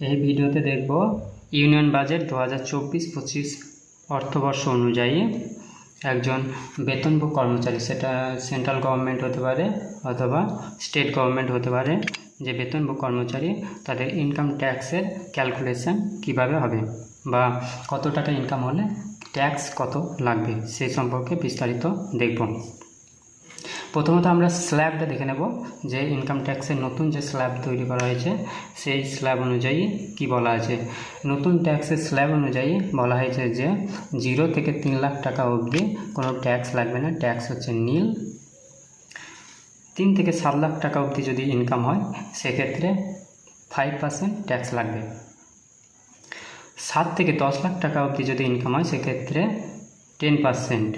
এই ভিডিওতে দেখব ইউনিয়ন বাজেট দু হাজার চব্বিশ পঁচিশ অর্থবর্ষ অনুযায়ী একজন বেতনভোগ কর্মচারী, সেটা সেন্ট্রাল গভর্নমেন্ট হতে পারে অথবা স্টেট গভর্নমেন্ট হতে পারে, যে বেতনভোগ কর্মচারী তাদের ইনকাম ট্যাক্সের ক্যালকুলেশন কীভাবে হবে বা কত টাকা ইনকাম হলে ট্যাক্স কত লাগবে সেই সম্পর্কে বিস্তারিত দেখব। প্রথমত আমরা স্ল্যাবটা দেখে নেব যে ইনকাম ট্যাক্সের নতুন যে স্ল্যাব তৈরি করা হয়েছে, সেই স্ল্যাব অনুযায়ী কি বলা আছে? নতুন ট্যাক্সের স্ল্যাব অনুযায়ী বলা হয়েছে যে জিরো থেকে তিন লাখ টাকা অবধি কোনো ট্যাক্স লাগবে না ট্যাক্স হচ্ছে নীল। তিন থেকে সাত লাখ টাকা অবধি যদি ইনকাম হয়, সেক্ষেত্রে ফাইভ পার্সেন্ট ট্যাক্স লাগবে। সাত থেকে দশ লাখ টাকা অবধি যদি ইনকাম হয়, সেক্ষেত্রে টেন পার্সেন্ট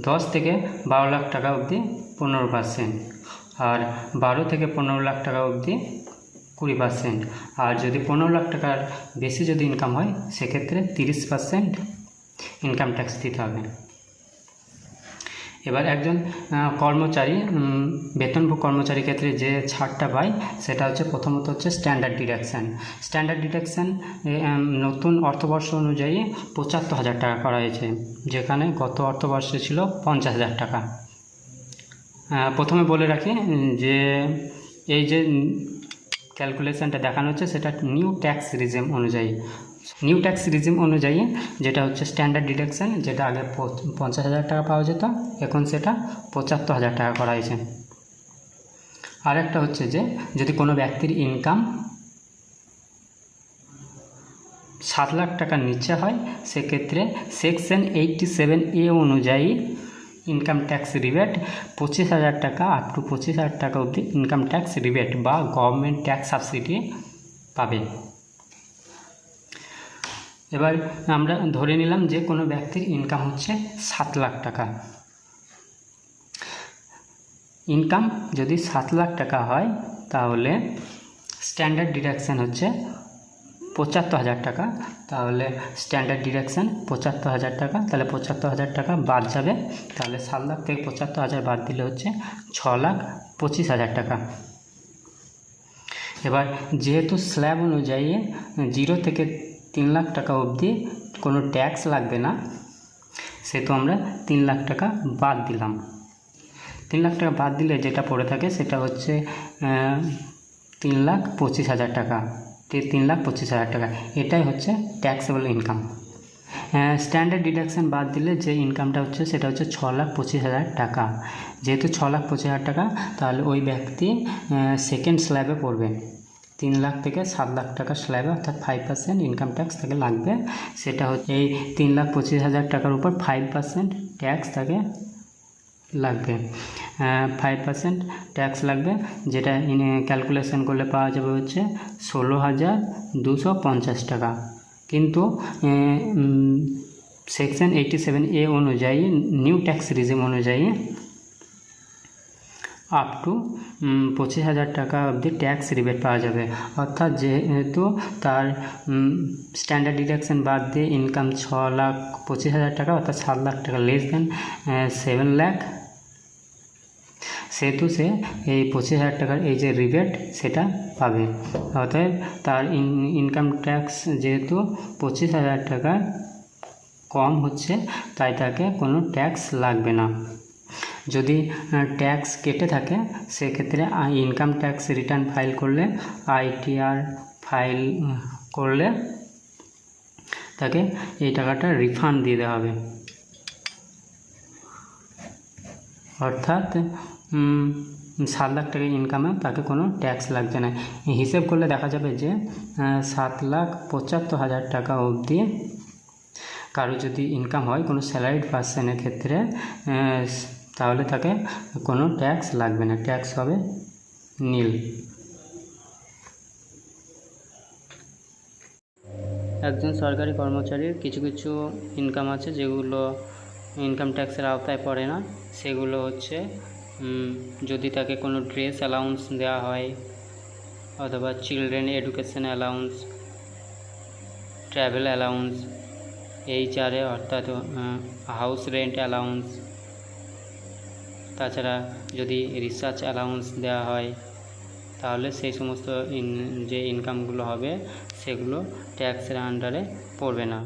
দশ থেকে বারো লাখ টাকা অবধি পনেরো পার্সেন্ট আর বারো থেকে পনেরো লাখ টাকা অবধি কুড়ি পার্সেন্ট আর যদি পনেরো লাখ টাকার বেশি যদি ইনকাম হয়, সেক্ষেত্রে তিরিশ পার্সেন্ট ইনকাম ট্যাক্স দিতে হবে। এবার একজন কর্মচারী বেতনভোগ কর্মচারীর ক্ষেত্রে যে ছাড়টা পায়, সেটা হচ্ছে প্রথমত হচ্ছে স্ট্যান্ডার্ড ডিডাকশান স্ট্যান্ডার্ড ডিডাকশান নতুন অর্থবর্ষ অনুযায়ী পঁচাত্তর হাজার টাকা করা হয়েছে, যেখানে গত অর্থবর্ষে ছিল পঞ্চাশ হাজার টাকা। প্রথমে বলে রাখি যে এই যে ক্যালকুলেশানটা দেখানো হচ্ছে, সেটা নিউ ট্যাক্স রিজিম অনুযায়ী। নিউ ট্যাক্স রিজিম অনুযায়ী যেটা হচ্ছে স্ট্যান্ডার্ড ডিডাকশান যেটা আগে পঞ্চাশ হাজার টাকা পাওয়া যেত, এখন সেটা পঁচাত্তর হাজার টাকা করা হয়েছে। আরেকটা হচ্ছে যে, যদি কোনো ব্যক্তির ইনকাম সাত লাখ টাকার নিচে হয়, সেক্ষেত্রে সেকশন এইটটি সেভেন এ অনুযায়ী ইনকাম ট্যাক্স রিবেট পঁচিশ হাজার টাকা আপ টু পঁচিশ হাজার টাকা অবধি ইনকাম ট্যাক্স রিবেট বা গভর্নমেন্ট ট্যাক্স সাবসিডি পাবে। এবার আমরা ধরে নিলাম যে কোনো ব্যক্তির ইনকাম হচ্ছে সাত লাখ টাকা। ইনকাম যদি সাত লাখ টাকা হয়, তাহলে স্ট্যান্ডার্ড ডিডাকশান হচ্ছে পঁচাত্তর হাজার টাকা। তাহলে স্ট্যান্ডার্ড ডিডাকশান পঁচাত্তর হাজার টাকা, তাহলে পঁচাত্তর হাজার টাকা বাদ যাবে। তাহলে সাত লাখ থেকে পঁচাত্তর হাজার বাদ দিলে হচ্ছে ছ লাখ পঁচিশ হাজার টাকা। এবার যেহেতু স্ল্যাব অনুযায়ী জিরো থেকে তিন লাখ টাকা অবধি কোনো ট্যাক্স লাগবে না। সেহেতু আমরা তিন লাখ টাকা বাদ দিলাম। তিন লাখ টাকা বাদ দিলে যেটা পড়ে থাকে সেটা হচ্ছে তিন লাখ পঁচিশ হাজার টাকা। তিন লাখ পঁচিশ হাজার টাকা। এটাই হচ্ছে ট্যাক্সেবল ইনকাম স্ট্যান্ডার্ড ডিডাকশান বাদ দিলে যে ইনকামটা হচ্ছে সেটা হচ্ছে ছ লাখ পঁচিশ হাজার টাকা। যেহেতু ছ লাখ পঁচিশ হাজার টাকা, তাহলে ওই ব্যক্তি সেকেন্ড স্ল্যাবে পড়বে। তিন লাখ থেকে সাত লাখ টাকা স্ল্যাবে অর্থাৎ ফাইভ পার্সেন্ট ইনকাম ট্যাক্স তাকে লাগবে। সেটা হচ্ছে এই তিন লাখ পঁচিশ হাজার টাকার উপর ফাইভ পার্সেন্ট ট্যাক্স তাকে লাগবে। ফাইভ পার্সেন্ট ট্যাক্স লাগবে, যেটা ক্যালকুলেশন করলে পাওয়া যাবে হচ্ছে ষোলো হাজার দুশো পঞ্চাশ টাকা। কিন্তু সেকশন এইটি সেভেন এ অনুযায়ী নিউ ট্যাক্স রিজিম অনুযায়ী আপ টু পঁচিশ হাজার টাকা অবধি ট্যাক্স রিবেট পাওয়া যাবে। অর্থাৎ যেহেতু তার স্ট্যান্ডার্ড ডিডাকশন বাদ দিয়ে ইনকাম ছ লাখ পঁচিশ হাজার টাকা, অর্থাৎ সাত লাখ টাকা লেস দেন সেভেন লাখ সেহেতু সে এই পঁচিশ হাজার টাকার এই যে রিবেট সেটা পাবে। অতএব তার ইনকাম ট্যাক্স যেহেতু পঁচিশ হাজার টাকা কম হচ্ছে, তাই তাকে কোনো ট্যাক্স লাগবে না। যদি ট্যাক্স কেটে থাকে, সেক্ষেত্রে ইনকাম ট্যাক্স রিটার্ন ফাইল করলে আইটিআর ফাইল করলে, তাকে এই টাকাটা রিফান্ড দেওয়া হবে। অর্থাৎ সাত লাখ টাকা ইনকামে তাকে কোনো ট্যাক্স লাগছে না। হিসেব করলে দেখা যাবে যে সাত লাখ পঁচাত্তর হাজার টাকা অবধি কারও যদি ইনকাম হয়, কোনো স্যালারিড পার্সনের ক্ষেত্রে তাহলে তাকে কোনো ট্যাক্স লাগবে না। ট্যাক্স হবে নীল। একজন সরকারি কর্মচারীর কিছু কিছু ইনকাম আছে যেগুলো ইনকাম ট্যাক্সের আওতায় পড়ে না। সেগুলো হচ্ছে যদি তাকে কোনো ড্রেস অ্যালাউন্স দেওয়া হয় অথবা children education allowance travel allowance HRA অর্থাৎ হাউস রেন্ট অ্যালাউন্স তাছাড়া যদি রিসার্চ অ্যালাউন্স দেওয়া হয়, তাহলে সেই সমস্ত যে ইনকামগুলো হবে, সেগুলো ট্যাক্সের আন্ডারে পড়বে না।